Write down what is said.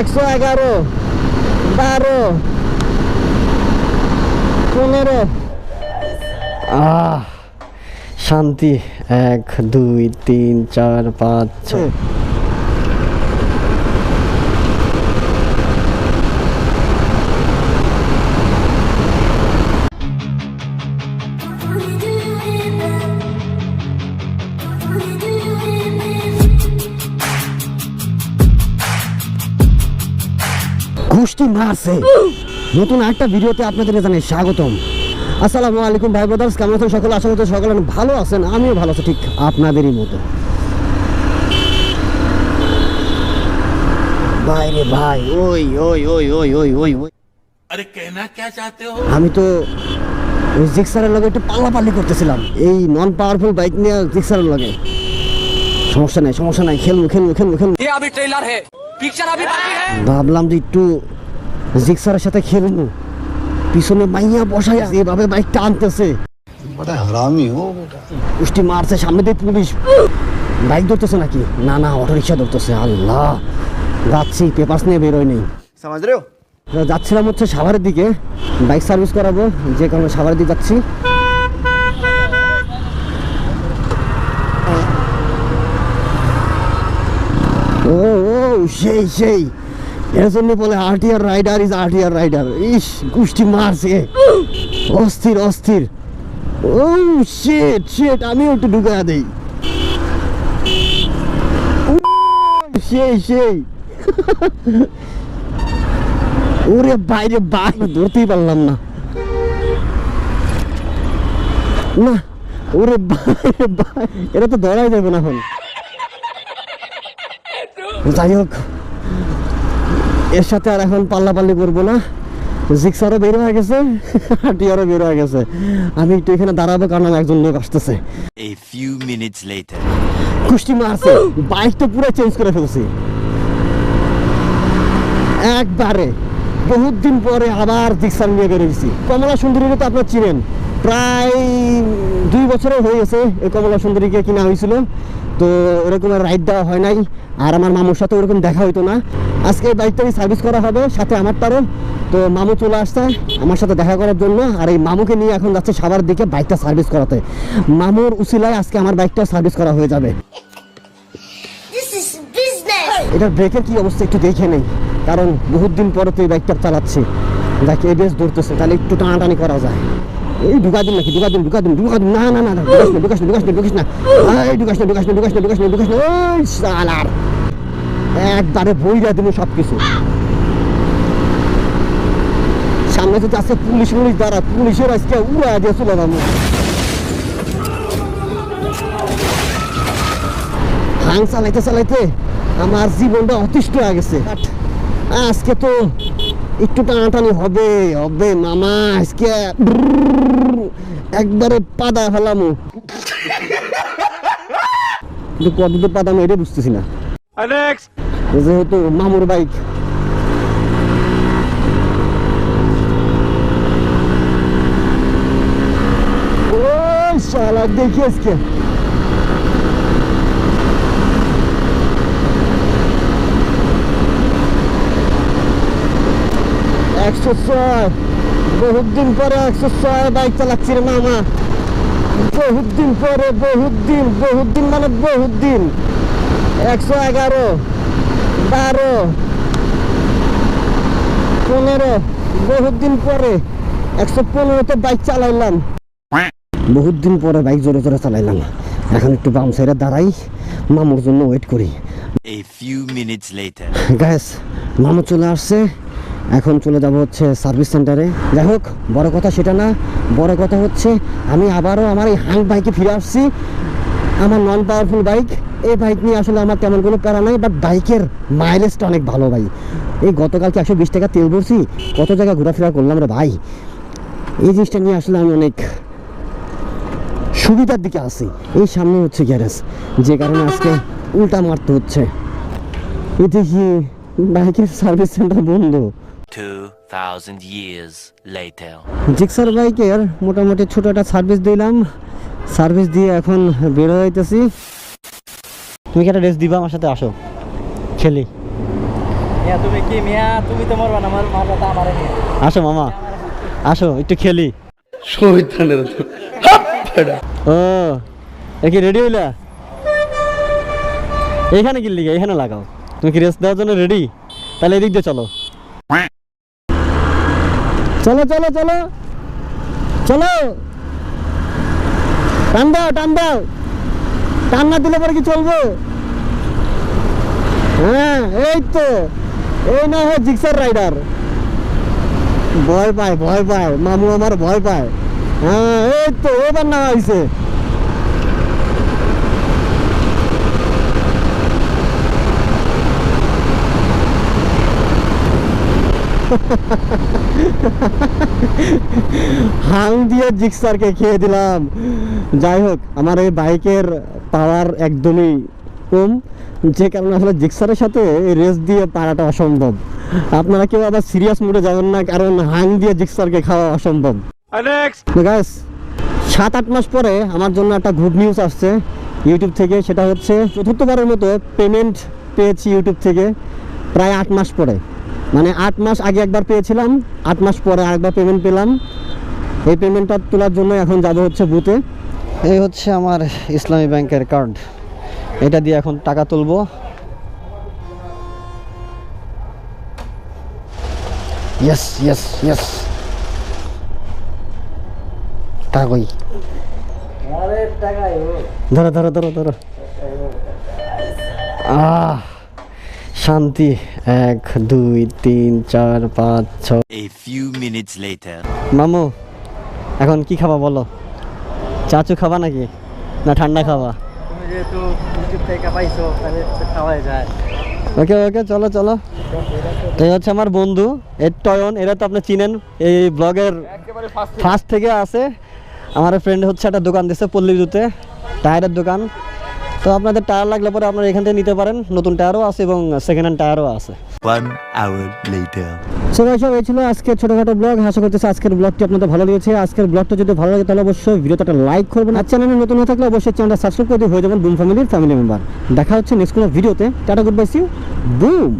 একশো এগারো বারো পনেরো। আহ শান্তি। এক দুই তিন চার পাঁচ ছয়। গোষ্ঠী মারছে নতুন একটা ভিডিওতে আপনাদের জানাই স্বাগতম আসসালামু আলাইকুম ভাই ব্রাদার্স কেমন আছেন সকলে আশা করছি সকলে অনেক ভালো আছেন আমিও ভালো আছি ঠিক আপনাদেরই মতো ভাই রে ভাই ওই ওই ওই ওই ওই ওই ওই अरे कहना क्या चाहते हो আমি তো ওই জিক্সারের লগে একটু পাল্লাপাল্লি করতেছিলাম এই নন পাওয়ারফুল বাইক নিয়ে জিক্সারের লগে সমস্যা নাই সমস্যা নাই খেলবো খেলবো খেলবো খেলবো ये अभी ट्रेलर है ভাবলাম যে একটু জিক্সারের সাথে খেলব পিছনে মাইয়া বসায় এভাবে বাইকটা আনতেছে। পুষ্টি মারছে সামনে দিয়ে পুলিশ। বাইক ধরতেছে নাকি? না না অটো রিক্সা ধরতেছে আল্লাহ। যাচ্ছি পেপারস নিয়ে বেরোয় নেই। যাচ্ছিলাম হচ্ছে সাভারের দিকে। বাইক সার্ভিস করাবো যে কারণে সাভারের দিকে যাচ্ছি। সেই সেই। এর জন্য বলে RTR rider is RTR rider is গুষ্টি মারছে। অস্থির অস্থির। ও শেট শেট আমিও একটু ঢুকা দেই। সেই সেই। ওরে বাইরে বাইরে ধরতেই পারলাম না। না, ওরে বাইরে বাই এটা তো ধরাই যাবে না এখন। যাই হোক এর সাথে আর এখন পাল্লাপাল্লি করব না। জিক্সারও বের হয়ে গেছে টিয়ারও বের হয়ে গেছে। আমি একটু এখানে দাঁড়াবো কারণ আমার একজন লোক আসতেছে। A few minutes later. কুষ্টি মারছে বাইক তো পুরো চেঞ্জ করে ফেলছি। একবারে বহুত দিন পরে আবার জিক্সার নিয়ে বেরোইছি কমলা সুন্দরীকে তো আপনার চিনেন। প্রায় দুই বছরের হয়ে গেছে এই কমলা সুন্দরীকে কিনা হয়েছিল। তো ওরকম রাইড দেওয়া হয় নাই। আর আমার মামুর সাথে ওরকম দেখা হইতো না। আজকে এই সার্ভিস করা হবে সাথে আমারটারও। তো মামু চলে আসছে আমার সাথে দেখা করার জন্য। আর এই মামুকে নিয়ে এখন যাচ্ছে সাবার দিকে বাইকটা সার্ভিস করাতে। মামুর উসিলায় আজকে আমার বাইকটা সার্ভিস করা হয়ে যাবে। এটার ব্রেকের কি অবস্থা একটু দেখে নেই। কারণ বহুত দিন পরে তো এই বাইকটা চালাচ্ছি। যাকে এবিএস ধরতেছে তাহলে একটু টানাটানি করা যায়। একবারে বইরা দিন সব কিছু সামনে যদি আছে পুলিশ পুলিশ দ্বারা পুলিশের আজকে উড়া দিয়ে চলে যাব। চালাইতে চালাইতে আমার জীবনটা অতিষ্ঠ হয়ে গেছে। আজকে তো একটু টানাটানি হবে হবে মামা আজকে একবারে পাদা ফেলামু। কিন্তু কতদূর পাদামু এটা বুঝতেছি না। যেহেতু মামুর বাইক। শালা দেখি আজকে। একশো ছয়। বহুত দিন পরে একশো ছয় বাইক চালাচ্ছি রে মামা। বহুত দিন পরে বহুত দিন বহুত দিন মানে বহুত দিন একশো এগারো বারো পনেরো বহুত দিন পরে একশো পনেরোতে বাইক চালাইলাম। বহুত দিন পরে বাইক জোরে জোরে চালাইলাম। এখন একটু বাম সাইডে দাঁড়াই মামুর জন্য ওয়েট করি। A few minutes later. Gas মামু চলে আসছে। এখন চলে যাব হচ্ছে সার্ভিস সেন্টারে। যাই হোক, বড় কথা সেটা না, বড় কথা হচ্ছে আমি আবারও আমার এই হাং বাইকে ফিরে আসছি। আমার নন পাওয়ারফুল বাইক এই বাইক নিয়ে আসলে আমার তেমন কোনো প্যারা নাই বাট বাইকের মাইলেজটা অনেক ভালো ভাই। এই গতকালকে একশো বিশ টাকা তেল ভরছি, কত জায়গায় ঘোরাফেরা করলাম রে ভাই। এই জিনিসটা নিয়ে আসলে আমি অনেক সুবিধার দিকে আসি এই সামনে হচ্ছে গ্যারেজ যে কারণে আজকে উল্টা মারতে হচ্ছে। এ দেখি বাইকের সার্ভিস সেন্টার বন্ধ। 2,000 years later. জিক্সার বাইকের মোটামুটি ছোট একটা সার্ভিস দিলাম। সার্ভিস দিয়ে এখন বের হইতেছি তুমি কি একটা রেস দিবা আমার সাথে? আসো। খেলি। মিয়া তুমি কি মিয়া? তুমি তো মরবা না। আমার তো আমারে নিয়ে। আসো মামা। আসো একটু খেলি। ও এ রেডি হইলা? এখানে কি লিগে এখানে লাগাও। তুমি কি রেস্ট দেওয়ার জন্য রেডি তাহলে এদিক দিয়ে চলো। চলো চলো চলো। চলো। টান দাও টান দাও। টান না দিলে পরে কি চলবে? হ্যাঁ এই তো। এই না হয় জিক্সার রাইডার। ভয় পায় ভয় পায়। মামু আমার ভয় পায়। হ্যাঁ এই তো, এবার না হয়েছে। হাং দিয়ে জিক্সারকে খেয়ে দিলাম। যাই হোক আমার এই বাইকের পাওয়ার একদমই কম যে কারণে আসলে জিক্সারের সাথে রেস দিয়ে পারাটা অসম্ভব। আপনারা কেউ আবার সিরিয়াস মুডে যাবেন না কারণ হাং দিয়ে জিক্সারকে খাওয়া অসম্ভব। সাত আট মাস পরে আমার জন্য একটা গুড নিউজ আসছে ইউটিউব থেকে সেটা হচ্ছে চতুর্থবারের মতো পেমেন্ট পেয়েছি ইউটিউব থেকে প্রায় আট মাস পরে। মানে আট মাস আগে একবার পেয়েছিলাম, আট মাস পরে আরেকবার পেমেন্ট পেলাম। এই পেমেন্টটা তোলার জন্য এখন যাব হচ্ছে বুথে এই হচ্ছে আমার ইসলামী ব্যাংকের কার্ড এটা দিয়ে এখন টাকা তুলবো। ইয়েস ইয়েস ইয়েস টাকা কই? ধরো ধরো ধরো ধরো। আহ, শান্তি। এক দুই তিন চার পাঁচ ছয়। A few minutes later. মামু এখন কি খাবা বলো? চাচু খাবা নাকি? না ঠান্ডা খাবা? যেহেতু ইউটিউব থেকে পাইছো তাহলে খাওয়াই যায়। ওকে ওকে চলো চলো। এই হচ্ছে আমার বন্ধু এর টয়ন এরা তো আপনি চিনেন এই ব্লগের ফার্স্ট থেকে আছে। আমার ফ্রেন্ড হচ্ছে একটা দোকান দিচ্ছে পল্লীবিদ্যুতে টায়ারের দোকান। তো আপনাদের টায়ার লাগলে পরে আপনারা এখান থেকে নিতে পারেন। নতুন টায়ারও আছে এবং সেকেন্ড হ্যান্ড টায়ারও আছে। One hour later. So guys এই ছিল আজকের ছোটখাটো ব্লগ আশা করতেছি আজকের ব্লগটি আপনাদের ভালো লেগেছে। আজকের ব্লগটা যদি ভালো লাগে তাহলে অবশ্যই ভিডিওটা লাইক করবেন। আর চ্যানেলে নতুন হয়ে থাকলে অবশ্যই চ্যানেলটা সাবস্ক্রাইব করে দিয়ে হয়ে যাবেন। বুম ফ্যামিলির ফ্যামিলি মেম্বার দেখা হচ্ছে নেক্সট কোনো ভিডিওতে tata good bye see you boom